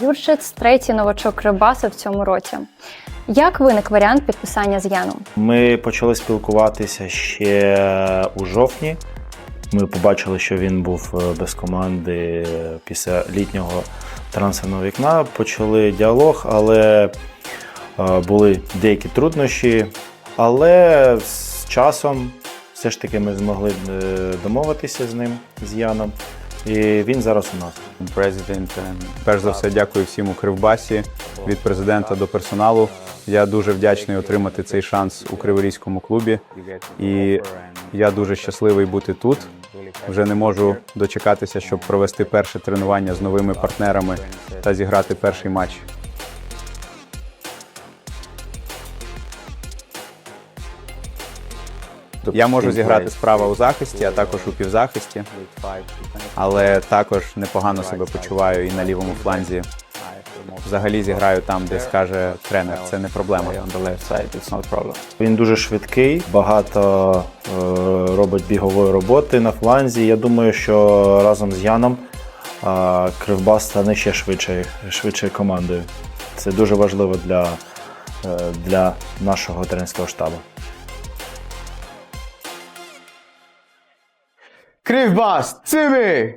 Юрчиц третій новачок Кривбаса в цьому році. Як виник варіант підписання з Яном? Ми почали спілкуватися ще у жовтні. Ми побачили, що він був е, без команди після літнього трансферного вікна. Почали діалог, але е, були деякі труднощі. Але з часом все ж таки ми змогли е, домовитися з ним, з Яном. І він зараз у нас. Президент, е, перш за все, дякую всім у Кривбасі від президента до персоналу. Я дуже вдячний отримати цей шанс у Криворізькому клубі. І я дуже щасливий бути тут. Вже не можу дочекатися, щоб провести перше тренування з новими партнерами та зіграти перший матч. Я можу зіграти справа у захисті, а також у півзахисті, але також непогано себе почуваю і на лівому фланзі. Взагалі зіграю там, де скаже тренер. Це не проблема. Він дуже швидкий, багато е, робить бігової роботи на фланзі. Я думаю, що разом з Яном е, Кривбас стане ще швидше, швидшою командою. Це дуже важливо для, е, для нашого тренерського штабу. Кривбас, це ми!